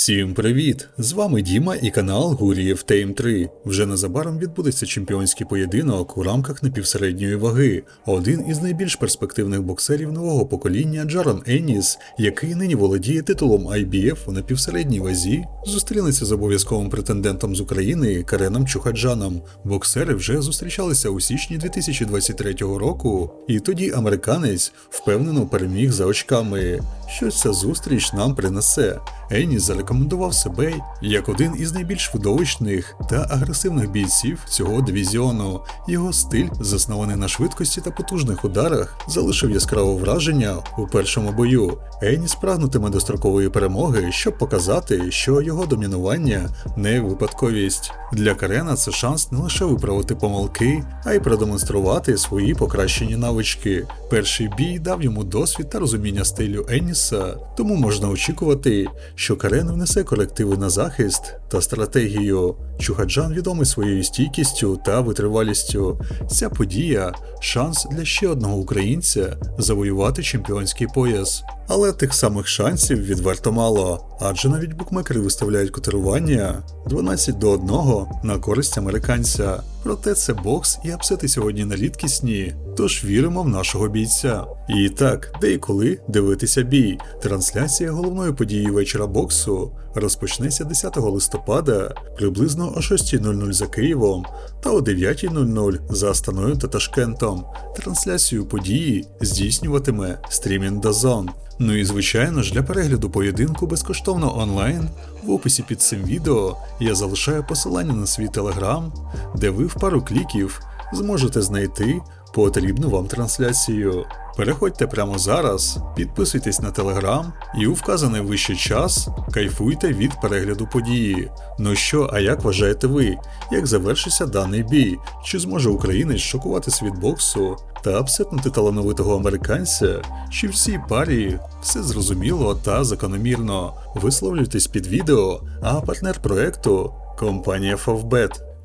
Всім привіт! З вами Діма і канал Гурієв Тейм 3. Вже незабаром відбудеться чемпіонський поєдинок у рамках напівсередньої ваги. Один із найбільш перспективних боксерів нового покоління Джарон Енніс, який нині володіє титулом IBF у напівсередній вазі, зустрінеться з обов'язковим претендентом з України Кареном Чухаджаном. Боксери вже зустрічалися у січні 2023 року, і тоді американець впевнено переміг за очками. Що ця зустріч нам принесе? Еніс зарекомендував себе як один із найбільш видовищних та агресивних бійців цього дивізіону. Його стиль, заснований на швидкості та потужних ударах, залишив яскраве враження у першому бою. Еніс прагнутиме до строкової перемоги, щоб показати, що його домінування не випадковість. Для Карена це шанс не лише виправити помилки, а й продемонструвати свої покращені навички. Перший бій дав йому досвід та розуміння стилю Еніса, тому можна очікувати, що Карен внесе корективи на захист та стратегію. Чухаджан відомий своєю стійкістю та витривалістю. Ця подія шанс для ще одного українця завоювати чемпіонський пояс. Але тих самих шансів відверто мало, адже навіть букмекери виставляють котирування 12 до 1 на користь американця. Проте це бокс і апсети сьогодні на рідкісні, тож віримо в нашого бійця. І так, де і коли дивитися бій. Трансляція головної події вечора боксу розпочнеться 10 листопада приблизно о 6.00 за Києвом та о 9.00 за Астаною та Ташкентом. Трансляцію події здійснюватиме стрімінг Дазон. Ну і звичайно ж для перегляду поєдинку безкоштовно онлайн в описі під цим відео я залишаю посилання на свій телеграм, де ви в пару кліків зможете знайти потрібну вам трансляцію. Переходьте прямо зараз, підписуйтесь на телеграм і у вказаний вище час кайфуйте від перегляду події. Ну що, а як вважаєте ви, як завершиться даний бій? Чи зможе українець шокувати світ боксу та апсетнути талановитого американця? Чи в цій парі все зрозуміло та закономірно? Висловлюйтесь під відео, а партнер проекту компанія Favbet.